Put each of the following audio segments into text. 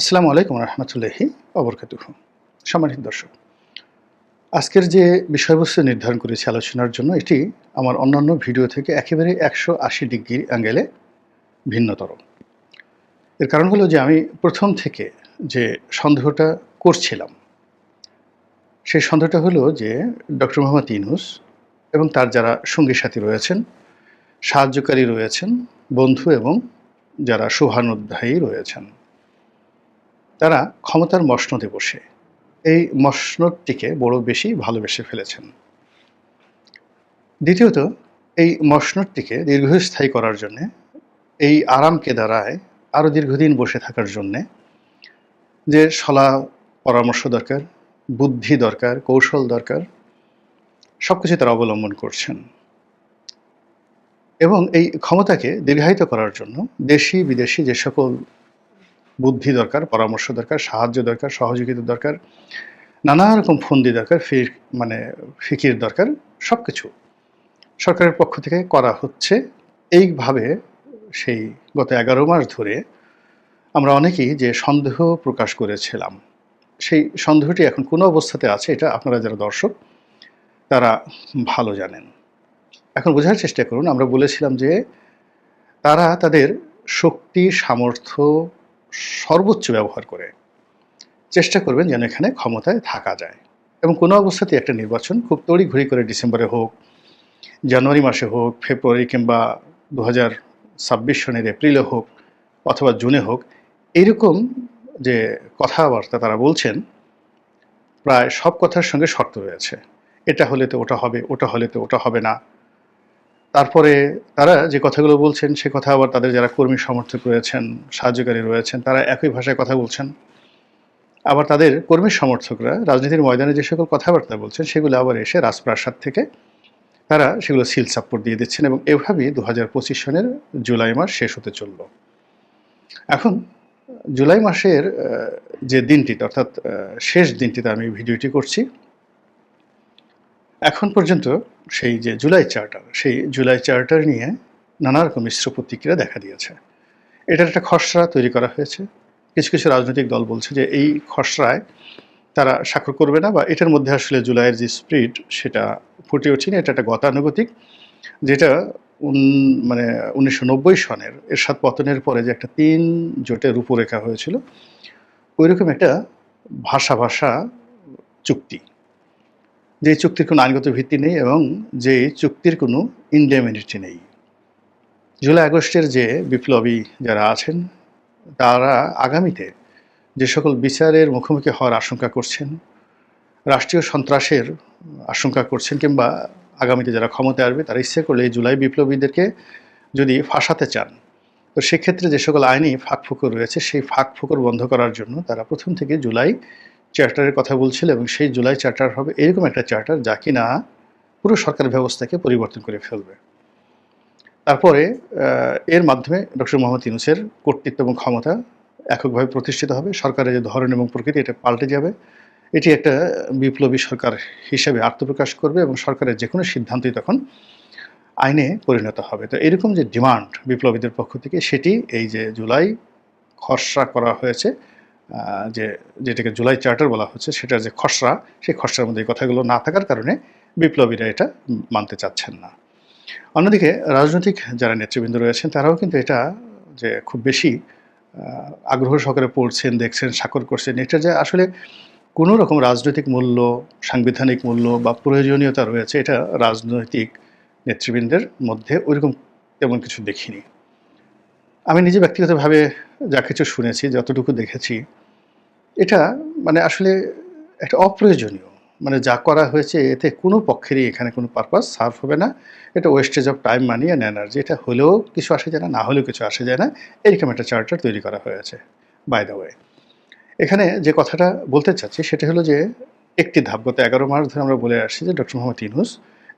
আসসালামু আলাইকুম রহমতুল্লাহি অবরকাতুহ সম্মানিত দর্শক, আজকের যে বিষয়বস্তু নির্ধারণ করেছি আলোচনার জন্য, এটি আমার অন্যান্য ভিডিও থেকে একেবারে একশো আশি ডিগ্রি অ্যাঙ্গেলে ভিন্নতর। এর কারণ হলো যে আমি প্রথম থেকে যে সন্দেহটা করছিলাম, সেই সন্দেহটা হলো যে ডক্টর মোহাম্মদ ইনুস এবং তার যারা সঙ্গী সাথী রয়েছেন, সাহায্যকারী রয়েছেন, বন্ধু এবং যারা শুভানুধ্যায়ী রয়েছেন তারা ক্ষমতার মসনদে বসে। এই মসনদটিকে বড় বেশি ভালোবেসে ফেলেছেন। দ্বিতীয়ত, এই মসনদটিকে দীর্ঘস্থায়ী করার জন্যে, এই আরামকে দ্বারায় আরও দীর্ঘদিন বসে থাকার জন্যে যে সলা, পরামর্শ দরকার, বুদ্ধি দরকার, কৌশল দরকার সব কিছু তারা অবলম্বন করছেন। এবং এই ক্ষমতাকে দীর্ঘায়িত করার জন্য দেশি বিদেশি যে সকল বুদ্ধি দরকার, পরামর্শ দরকার, সাহায্য দরকার, সহযোগিতা দরকার, নানা রকম ফন্দি দরকার ফি মানে ফিকির দরকার সব কিছু সরকারের পক্ষ থেকে করা হচ্ছে। এইভাবে সেই গত এগারো মাস ধরে আমরা অনেকেই যে সন্দেহ প্রকাশ করেছিলাম, সেই সন্দেহটি এখন কোনো অবস্থাতে আছে, এটা আপনারা যারা দর্শক, তারা ভালো জানেন। এখন বোঝার চেষ্টা করুন, আমরা বলেছিলাম যে তারা তাদের শক্তি, সামর্থ্য সর্বোচ্চ ব্যবহার করে চেষ্টা করবেন যেন এখানে ক্ষমতায় থাকা যায়। এবং কোনো অবস্থাতে একটা নির্বাচন খুব তড়িঘড়ি করে ডিসেম্বরে হোক, জানুয়ারি মাসে হোক, ফেব্রুয়ারি কিংবা দু হাজার ছাব্বিশ সনের এপ্রিলে হোক অথবা জুনে হোক, এইরকম যে কথাবার্তা তারা বলছেন, প্রায় সব কথার সঙ্গে শর্ত রয়েছে। এটা হলে তো ওটা হবে, ওটা হলে তো ওটা হবে না। তারপরে তারা যে কথাগুলো বলছেন, সে কথা আবার তাদের যারা কর্মী সমর্থক রয়েছেন, সাহায্যকারী রয়েছেন, তারা একই ভাষায় কথা বলছেন। আবার তাদের কর্মী সমর্থকরা রাজনীতির ময়দানে যে সকল কথাবার্তা বলছেন, সেগুলো আবার এসে রাজপ্রাসাদ থেকে তারা সেগুলো সিল সাপোর্ট দিয়ে দিচ্ছেন এবং এভাবেই দু হাজার পঁচিশ সনের জুলাই মাস শেষ হতে চলল। এখন জুলাই মাসের যে দিনটিতে, অর্থাৎ শেষ দিনটিতে আমি ভিডিওটি করছি এখন পর্যন্ত সেই যে জুলাই চার্টার, সেই জুলাই চার্টার নিয়ে নানা রকম মিশ্র প্রতিক্রিয়া দেখা দিয়েছে। এটার একটা খসড়া তৈরি করা হয়েছে। কিছু কিছু রাজনৈতিক দল বলছে যে এই খসড়ায় তারা স্বাক্ষর করবে না বা এটার মধ্যে আসলে জুলাইয়ের যে স্পিরিট সেটা ফুটে ওঠেনি এটা একটা গতানুগতিক, যেটা মানে উনিশশো নব্বই সনের এরশাদ পতনের পরে যে একটা তিন জোটের রূপরেখা হয়েছিল, ওইরকম একটা ভাষা ভাষা চুক্তি। যে চুক্তির কোনো আইনগত ভিত্তি নেই এবং যে চুক্তির কোনো ইনডেমিনিটি নেই। জুলাই আগস্টের যে বিপ্লবী যারা আছেন, তারা আগামীতে যে সকল বিচারের মুখোমুখি হওয়ার আশঙ্কা করছেন, রাষ্ট্রীয় সন্ত্রাসের আশঙ্কা করছেন কিংবা আগামীতে যারা ক্ষমতায় আসবে, তারা ইচ্ছে করলে জুলাই বিপ্লবীদেরকে যদি ফাঁসাতে চান, তো সেক্ষেত্রে যে সকল আইনি ফাঁকফোকর রয়েছে, সেই ফাঁকফোকর বন্ধ করার জন্য তারা প্রথম থেকে জুলাই চার্টারের কথা বলছিল এবং সেই জুলাই চার্টার হবে, এরকম একটা চার্টার যা কিনা পুরো সরকার ব্যবস্থাকে পরিবর্তন করে ফেলবে। তারপরে এর মাধ্যমে ডক্টর মোহাম্মদ ইউনুসের কর্তৃত্ব এবং ক্ষমতা এককভাবে প্রতিষ্ঠিত হবে। সরকারের যে ধরন এবং প্রকৃতি, এটা পাল্টে যাবে। এটি একটা বিপ্লবী সরকার হিসেবে আত্মপ্রকাশ করবে এবং সরকারের যে কোনো সিদ্ধান্তই তখন আইনে পরিণত হবে। তো এরকম যে ডিমান্ড বিপ্লবীদের পক্ষ থেকে, সেটি এই যে জুলাই খসড়া করা হয়েছে যে, যেটাকে জুলাই চার্টার বলা হচ্ছে, সেটার যে খসড়া, সেই খসড়ার মধ্যে এই কথাগুলো না থাকার কারণে বিপ্লবীরা এটা মানতে চাচ্ছেন না। অন্যদিকে রাজনৈতিক যারা নেতৃবৃন্দ রয়েছেন, তারাও কিন্তু এটা যে খুব বেশি আগ্রহ সহকারে পড়ছেন, দেখছেন, স্বাক্ষর করছেন, এটা যে আসলে কোনো রকম রাজনৈতিক মূল্য, সাংবিধানিক মূল্য বা প্রয়োজনীয়তা রয়েছে, এটা রাজনৈতিক নেতৃবৃন্দের মধ্যে ওইরকম তেমন কিছু দেখিনি। আমি নিজে ব্যক্তিগতভাবে যা কিছু শুনেছি, যতটুকু দেখেছি, এটা মানে আসলে একটা অপ্রয়োজনীয়। মানে যা করা হয়েছে, এতে কোনো পক্ষেরই এখানে কোনো পারপাস সার্ভ হবে না। এটা wastage of time money and energy এটা হলেও কিছু আসে যায় না না হলেও কিছু আসে যায় না। এরকম একটা চার্টার তৈরি করা হয়েছে বাই দ্য ওয়ে এখানে যে কথাটা বলতে চাচ্ছি, সেটা হলো যে, একটি ধাপ, গত এগারো মাস ধরে আমরা বলে আসছি যে ডক্টর মোহাম্মদ ইউনুস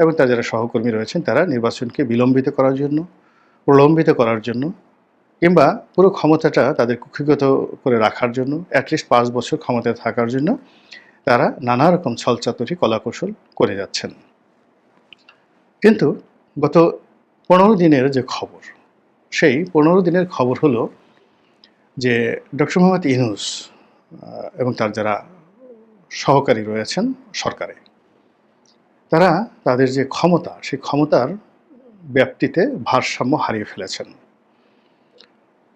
এবং তার যারা সহকর্মী রয়েছেন, তারা নির্বাচনকে বিলম্বিত করার জন্য, প্রলম্বিত করার জন্য কিংবা পুরো ক্ষমতাটা তাদের কুক্ষিগত করে রাখার জন্য অ্যাটলিস্ট পাঁচ বছর ক্ষমতায় থাকার জন্য তারা নানা রকম ছলচাতুরি, কলাকৌশল করে যাচ্ছেন। কিন্তু গত পনেরো দিনের যে খবর, সেই পনেরো দিনের খবর হলো যে ডক্টর মোহাম্মদ ইনুস এবং তার যারা সহকারী রয়েছেন সরকারে, তারা তাদের যে ক্ষমতা, সেই ক্ষমতার ব্যাপ্তিতে ভারসাম্য হারিয়ে ফেলেছেন।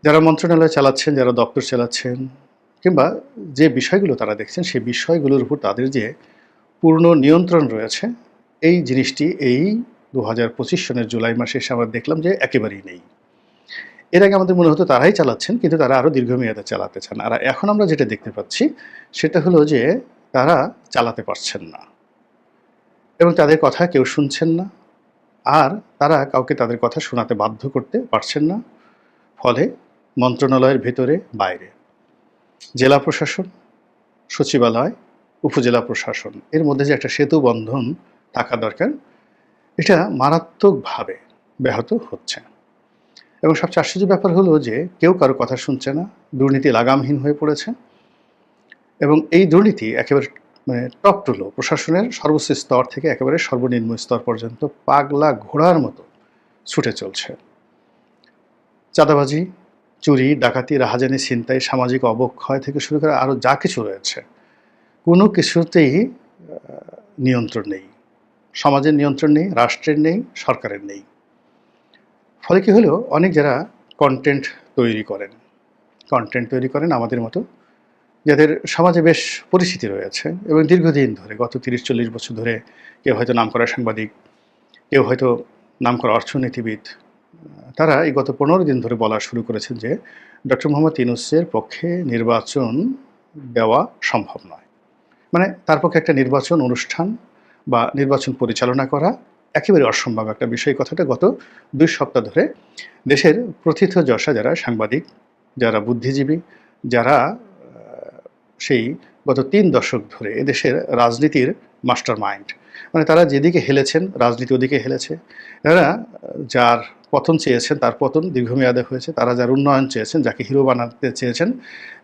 যারা মন্ত্রণালয় চালাচ্ছেন, যারা দপ্তর চালাচ্ছেন, কিংবা যে বিষয়গুলো তারা দেখছেন, সেই বিষয়গুলোর উপর তাদের যে পূর্ণ নিয়ন্ত্রণ রয়েছে, এই জিনিসটি এই দু হাজার পঁচিশ সনের জুলাই মাসে এসে আমরা দেখলাম যে একেবারেই নেই। এর আগে আমাদের মনে হতো তারাই চালাচ্ছেন, কিন্তু তারা আরও দীর্ঘমেয়াদে চালাতে চান। আর এখন আমরা যেটা দেখতে পাচ্ছি, সেটা হলো যে তারা চালাতে পারছেন না। এবং তাদের কথা কেউ শুনছেন না। আর তারা কাউকে তাদের কথা শোনাতে বাধ্য করতে পারছেন না। ফলে মন্ত্রণালয়ের ভেতরে বাইরে। জেলা প্রশাসন, সচিবালয়, উপজেলা প্রশাসন, এর মধ্যে যে একটা সেতু বন্ধন থাকা দরকার, এটা মারাত্মকভাবে ব্যাহত হচ্ছে। এবং সবচেয়ে আশ্চর্য ব্যাপার হলো যে কেউ কারও কথা শুনছে না, দুর্নীতি লাগামহীন হয়ে পড়েছে, এবং এই দুর্নীতি একেবারে মানে টপ টুলো প্রশাসনের সর্বোচ্চ স্তর থেকে একেবারে সর্বনিম্ন স্তর পর্যন্ত পাগলা ঘোড়ার মতো ছুটে চলছে। চাঁদাবাজি চুরি, ডাকাতি, রাহাজানি, ছিনতাই, সামাজিক অবক্ষয় থেকে শুরু করে আরও যা কিছু রয়েছে, কোনো কিছুতেই নিয়ন্ত্রণ নেই। সমাজের নিয়ন্ত্রণ নেই, রাষ্ট্রের নেই, সরকারের নেই। ফলে কি হলো? অনেক যারা কন্টেন্ট তৈরি করেন কন্টেন্ট তৈরি করেন আমাদের মতো, যাদের সমাজে বেশ পরিচিতি রয়েছে এবং দীর্ঘদিন ধরে, গত তিরিশ চল্লিশ বছর ধরে কেউ হয়তো নাম করা সাংবাদিক, কেউ হয়তো নাম করা অর্থনীতিবিদ তারা এই গত পনেরো দিন ধরে বলা শুরু করেছেন যে ডক্টর মোহাম্মদ ইনুসের পক্ষে নির্বাচন দেওয়া সম্ভব নয়। মানে তার পক্ষে একটা নির্বাচন অনুষ্ঠান বা নির্বাচন পরিচালনা করা একেবারে অসম্ভব একটা বিষয়। কথাটা গত দুই সপ্তাহ ধরে দেশের প্রথিত যশা যারা সাংবাদিক, যারা বুদ্ধিজীবী, যারা সেই গত তিন দশক ধরে এদেশের রাজনীতির মাস্টার মাইন্ড মানে তারা যেদিকে হেলেছেন, রাজনীতি ওদিকে হেলেছে। তারা যার পতন চেয়েছেন, তার পতন দীর্ঘমেয়াদে হয়েছে, তারা যার উন্নয়ন চেয়েছেন, যাকে হিরো বানাতে চেয়েছেন,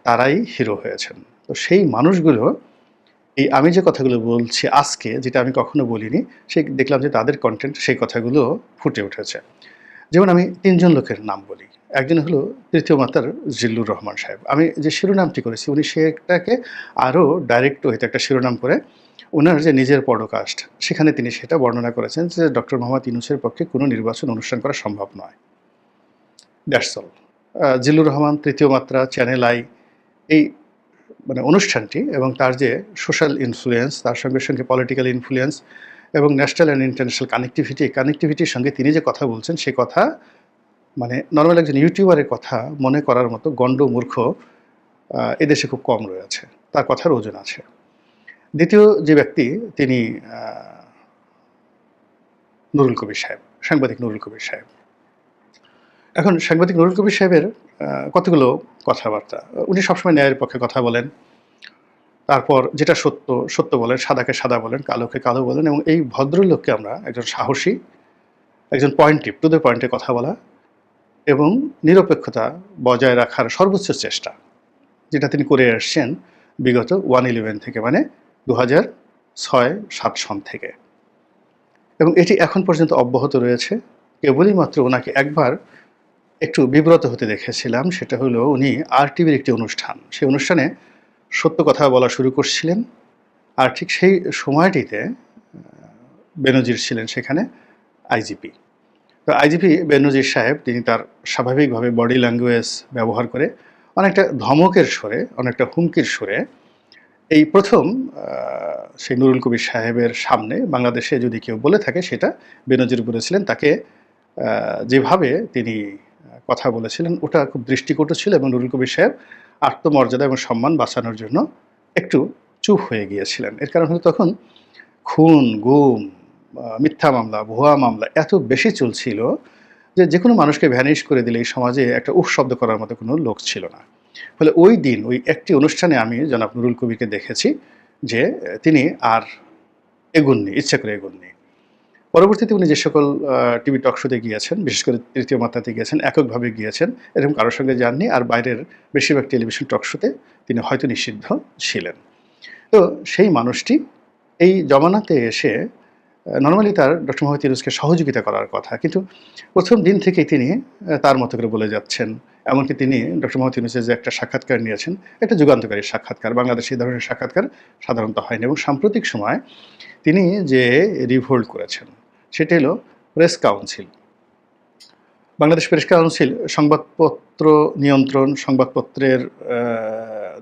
তারাই হিরো হয়েছেন। তো সেই মানুষগুলো, এই আমি যে কথাগুলো বলছি আজকে, যেটা আমি কখনো বলিনি, সেই দেখলাম যে তাদের কন্টেন্ট সেই কথাগুলো ফুটে উঠেছে। যেমন আমি তিনজন লোকের নাম বলি। একজন হলো তৃতীয় মাতার জিল্লুর রহমান সাহেব। আমি যে শিরোনামটি করেছি, উনি সেটাকে আরও ডাইরেক্ট হইতে একটা শিরোনাম করে ওনার যে নিজের পডকাস্ট, সেখানে তিনি সেটা বর্ণনা করেছেন যে ডক্টর মোহাম্মদ ইনুসের পক্ষে কোনো নির্বাচন অনুষ্ঠান করা সম্ভব নয়। দ্যাটস অল জিল্লুর রহমান, তৃতীয় মাত্রা চ্যানেল আই এই মানে অনুষ্ঠানটি এবং তার যে সোশ্যাল ইনফ্লুয়েন্স তার সঙ্গে সঙ্গে পলিটিক্যাল ইনফ্লুয়েন্স এবং ন্যাশনাল অ্যান্ড ইন্টারন্যাশনাল কানেক্টিভিটি কানেক্টিভিটির সঙ্গে তিনি যে কথা বলছেন, সে কথা মানে নর্মাল একজন ইউটিউবারের কথা মনে করার মতো গণ্ড মূর্খ এদেশে খুব কম রয়েছে। তার কথার ওজন আছে। দ্বিতীয় যে ব্যক্তি, তিনি নুরুল কবির সাহেব, সাংবাদিক নুরুল কবির সাহেব। এখন সাংবাদিক নুরুল কবির সাহেবের কতগুলো কথাবার্তা। উনি সবসময় ন্যায়ের পক্ষে কথা বলেন। তারপর যেটা সত্য সত্য বলেন, সাদাকে সাদা বলেন, কালোকে কালো বলেন এবং এই ভদ্রলোককে আমরা একজন সাহসী, একজন পয়েন্টিভ টু দ্য পয়েন্টে কথা বলা এবং নিরপেক্ষতা বজায় রাখার সর্বোচ্চ চেষ্টা, যেটা তিনি করে আসছেন বিগত ওয়ান ইলেভেন থেকে। মানে দু ছয় সাত সন থেকে। এবং এটি এখন পর্যন্ত অব্যাহত রয়েছে। কেবলই মাত্র ওনাকে একবার একটু বিব্রত হতে দেখেছিলাম, সেটা হলো উনি আর টিভির একটি অনুষ্ঠান। সেই অনুষ্ঠানে সত্য কথা বলা শুরু করছিলেন আর ঠিক সেই সময়টিতে বেনজির ছিলেন সেখানে আইজিপি তো আইজিপি বেনজির সাহেব, তিনি তার স্বাভাবিকভাবে বডি ল্যাঙ্গুয়েজ ব্যবহার করে অনেকটা ধমকের সুরে অনেকটা হুমকির সুরে এই প্রথম সেই নুরুল কবির সাহেবের সামনে বাংলাদেশে যদি কেউ বলে থাকে সেটা বেনজির বলেছিলেন তাকে যেভাবে তিনি কথা বলেছিলেন ওটা খুব দৃষ্টিকটু ছিল এবং নুরুল কবির সাহেব আত্মমর্যাদা এবং সম্মান বাঁচানোর জন্য একটু চুপ হয়ে গিয়েছিলেন। এর কারণ হলো তখন খুন, গুম মিথ্যা মামলা, ভুয়া মামলা এত বেশি চলছিল যে যে কোনো মানুষকে ভ্যানিশ করে দিলে এই সমাজে একটা উফ শব্দ করার মতো কোনো লোক ছিল না। ফলে ওই দিন, ওই একটি অনুষ্ঠানে আমি জনাব নুরুল কবিরকে দেখেছি যে তিনি আর এগুননি ইচ্ছা করে এগুননি পরবর্তীতে উনি যে সকল টিভি টক শোতে গিয়েছেন, বিশেষ করে তৃতীয় মাত্রাতে গিয়েছেন, এককভাবে গিয়েছেন, এরকম কারোর সঙ্গে যাননি আর বাইরের বেশিরভাগ টেলিভিশন টক শোতে তিনি হয়তো নিষিদ্ধ ছিলেন। তো সেই মানুষটি এই জমানাতে এসে নর্মালি তার ডক্টর মোহাম্মদ ইউনুসকে সহযোগিতা করার কথা, কিন্তু প্রথম দিন থেকেই তিনি তার মতো করে বলে যাচ্ছেন। এমনকি তিনি ডক্টর মোহাম্মদ ইউনুসের যে একটা সাক্ষাৎকার নিয়েছেন একটা যুগান্তকারী সাক্ষাৎকার। বাংলাদেশে এই ধরনের সাক্ষাৎকার সাধারণত হয়নি এবং সাম্প্রতিক সময় তিনি যে রিভোল্ট করেছেন, সেটা হলো press council. Bangladesh press council সংবাদপত্র নিয়ন্ত্রণ, সংবাদপত্রের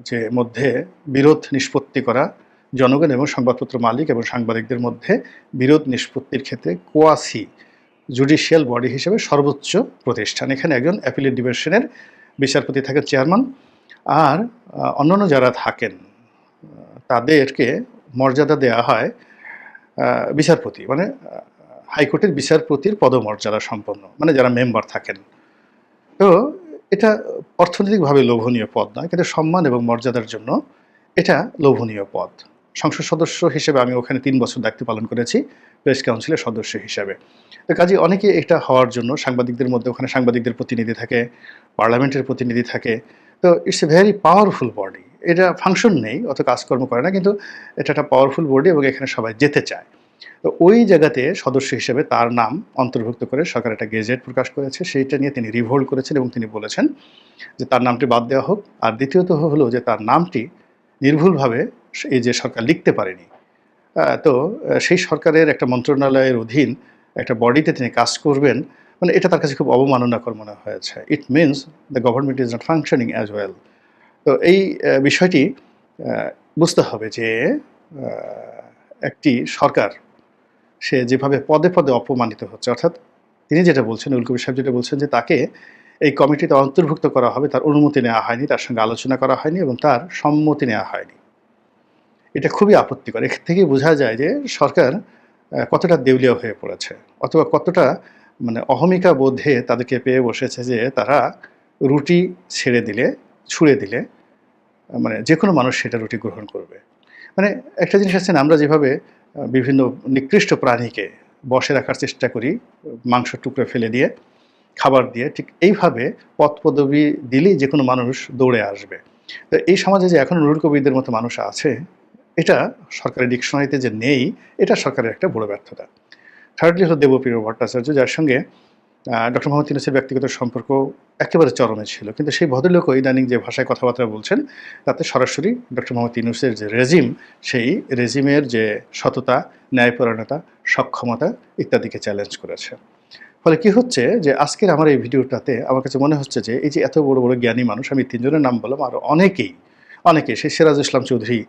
যে মধ্যে বিরোধ নিষ্পত্তি করা, জনগণ এবং সংবাদপত্র মালিক এবং সাংবাদিকদের মধ্যে বিরোধ নিষ্পত্তির ক্ষেত্রে কোয়াসি জুডিশিয়াল বডি হিসেবে সর্বোচ্চ প্রতিষ্ঠান। এখানে একজন অ্যাপিলেট ডিভিশনের বিচারপতি থাকেন, চেয়ারম্যান। আর অন্যান্য যারা থাকেন তাদেরকে মর্যাদা দেওয়া হয় বিচারপতি মানে হাইকোর্টের বিচারপতির পদমর্যাদা সম্পন্ন মানে যারা মেম্বার থাকেন। তো, এটা অর্থনৈতিকভাবে লোভনীয় পদ নয়, কিন্তু সম্মান এবং মর্যাদার জন্য এটা লোভনীয় পদ। সংসদ সদস্য হিসেবে আমি ওখানে তিন বছর দায়িত্ব পালন করেছি, প্রেস কাউন্সিলের সদস্য হিসেবে। তো কাজে অনেকে এটা হওয়ার জন্য সাংবাদিকদের মধ্যে ওখানে সাংবাদিকদের প্রতিনিধি থাকে, পার্লামেন্টের প্রতিনিধি থাকে। তো it's a very powerful body এটা ফাংশন নেই, অত কাজকর্ম করে না, কিন্তু এটা একটা পাওয়ারফুল বডি এবং এখানে সবাই যেতে চায়। তো ওই জায়গাতে সদস্য হিসেবে তার নাম অন্তর্ভুক্ত করে সরকার একটা গেজেট প্রকাশ করেছে, সেইটা নিয়ে তিনি রিভোল্ট করেছেন এবং তিনি বলেছেন যে তার নামটি বাদ দেওয়া হোক। আর দ্বিতীয়ত হলো যে তার নামটি নির্ভুলভাবে এই যে সরকার লিখতে পারেনি। তো সেই সরকারের একটা মন্ত্রণালয়ের অধীন একটা বডিতে তিনি কাজ করবেন মানে এটা তার কাছে খুব অবমাননাকর মনে হয়েছে। It means the government is not functioning as well তো এই বিষয়টি বুঝতে হবে যে একটি সরকার, সে যেভাবে পদে পদে অপমানিত হচ্ছে, অর্থাৎ তিনি যেটা বলছেন, উলকবি সাহেব যেটা বলছেন যে তাকে এই কমিটিতে অন্তর্ভুক্ত করা হবে, তার অনুমতি নেওয়া হয়নি, তার সঙ্গে আলোচনা করা হয়নি এবং তার সম্মতি নেওয়া হয়নি। এটা খুবই আপত্তিকর। এখান থেকে বোঝা যায় যে সরকার কতটা দেউলিয়া হয়ে পড়েছে অথবা কতটা মানে অহমিকা বোধে তাদেরকে পেয়ে বসেছে যে তারা রুটি ছেড়ে দিলে, ছুঁড়ে দিলে মানে যে কোনো মানুষ সেটা রুটি গ্রহণ করবে। মানে একটা জিনিস আছে আমরা যেভাবে বিভিন্ন নিকৃষ্ট প্রাণীকে বসে রাখার চেষ্টা করি, মাংস টুকরো ফেলে দিয়ে, খাবার দিয়ে, ঠিক এইভাবে পথ পদবি দিলেই যে কোনো মানুষ দৌড়ে আসবে। তো এই সমাজে যে এখন নুরুল কবিরদের মতো মানুষ আছে এটা সরকারি ডিকশনারিতে যে নেই, এটা সরকারের একটা বড় ব্যর্থতা। থার্ডলি হলো দেবপ্রিয় ভট্টাচার্য, যার সঙ্গে ডক্টর মোহাম্মদ ইউনুসের ব্যক্তিগত সম্পর্ক একেবারে চরমে ছিল। কিন্তু সেই ভদ্রলোকও ইদানিং যে ভাষায় কথাবার্তা বলছেন, তাতে সরাসরি ডক্টর মোহাম্মদ ইউনুসের যে রেজিম, সেই রেজিমের যে সততা, ন্যায়পরায়ণতা, সক্ষমতা ইত্যাদিকে চ্যালেঞ্জ করেছে। ফলে কি হচ্ছে যে আজকের আমার এই ভিডিওটাতে আমার কাছে মনে হচ্ছে যে, এই যে এত বড় বড় জ্ঞানী মানুষ, আমি তিনজনের নাম বললাম, আর অনেকেই অনেকে সেই সিরাজ ইসলাম চৌধুরী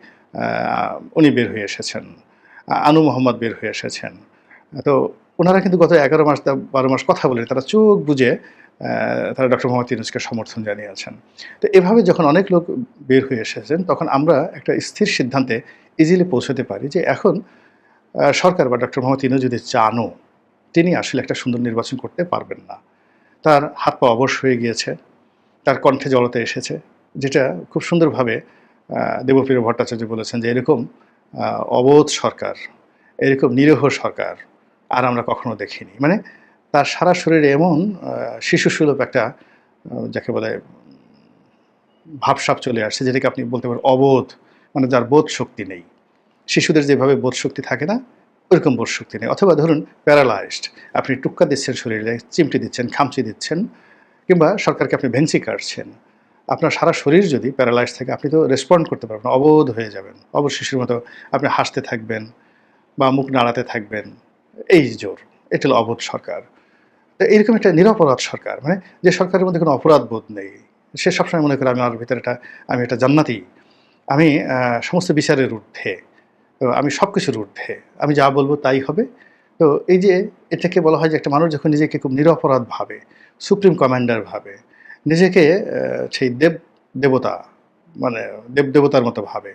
উনি বের হয়ে এসেছেন আনু মোহাম্মদ বের হয়ে এসেছেন। তো ওনারা কিন্তু গত এগারো মাস বারো মাস কথা বলে, তারা চোখ বুঝে তারা ডক্টর মোহাম্মদ ইউনুসকে সমর্থন জানিয়েছেন। তো এভাবে যখন অনেক লোক বের হয়ে এসেছেন, তখন আমরা একটা স্থির সিদ্ধান্তে ইজিলি পৌঁছতে পারি যে এখন সরকার বা ডক্টর মোহাম্মদ ইউনুস যদি চানও, তিনি আসলে একটা সুন্দর নির্বাচন করতে পারবেন না। তার হাত পা অবশ হয়ে গিয়েছে, তার কণ্ঠে জড়তে এসেছে যেটা খুব সুন্দরভাবে দেবপ্রিয় ভট্টাচার্য বলেছেন যে এরকম অবোধ সরকার, এরকম নিরীহ সরকার আর আমরা কখনো দেখিনি। মানে তার সারা শরীরে এমন শিশুসুলভ একটা যাকে বলে ভাবসাপ চলে আসছে যেটাকে আপনি বলতে পারেন অবোধ মানে যার বোধ শক্তি নেই। শিশুদের যেভাবে বোধ শক্তি থাকে না ওইরকম বোধ শক্তি নেই। অথবা ধরুন, প্যারালাইজড, আপনি টুক্কা দিচ্ছেন শরীরে, চিমটি দিচ্ছেন, খামচি দিচ্ছেন, কিংবা সরকারকে আপনি ভেংসি কাটছেন আপনার সারা শরীর যদি প্যারালাইজ থাকে, আপনি তো রেসপন্ড করতে পারবেন, অবোধ হয়ে যাবেন। অবশ শিশুর মতো আপনি হাসতে থাকবেন বা মুখ নাড়াতে থাকবেন। এই জোর, এটা হলো অবোধ সরকার। তো এইরকম একটা নিরপরাধ সরকার মানে যে সরকারের মধ্যে কোনো অপরাধ বোধ নেই, সে সবসময় মনে করে আমি আমার ভিতরে একটা, আমি একটা জান্নাতি। আমি সমস্ত বিচারের ঊর্ধ্বে, তো আমি সব কিছুর ঊর্ধ্বে, আমি যা বলব তাই হবে। তো এই যে এটাকে বলা হয় যে একটা মানুষ যখন নিজেকে খুব নিরপরাধ ভাবে, সুপ্রিম কমান্ডার ভাবে নিজেকে সেই দেব, দেবতা মানে দেব দেবতার মতো ভাবে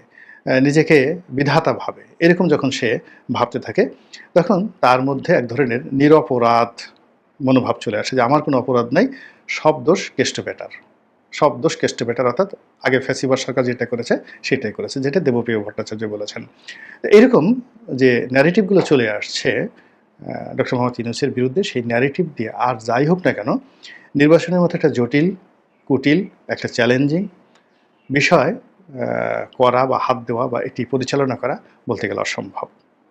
নিজেকে বিধাতা ভাবে, এরকম যখন সে ভাবতে থাকে, তখন তার মধ্যে এক ধরনের নিরপরাধ মনোভাব চলে আসে যে আমার কোনো অপরাধ নাই, সব দোষ কেষ্ট বেটার। সব দোষ কেষ্ট বেটার অর্থাৎ আগে ফ্যাসিবার সরকার যেটা করেছে, সেটাই করেছে, যেটা দেবপ্রিয় ভট্টাচার্য বলেছেন। এরকম যে ন্যারেটিভগুলো চলে আসছে ডক্টর মোহাম্মদ ইউনুসের বিরুদ্ধে সেই ন্যারেটিভ দিয়ে আর যাই হোক না কেন, নির্বাচনের মতো একটা জটিল, কুটিল, একটা চ্যালেঞ্জিং বিষয় করা বা হাত দেওয়া বা এটি পরিচালনা করা বলতে গেলে অসম্ভব।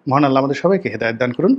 মহান আল্লাহ আমাদের সবাইকে হেদায়ত দান করুন।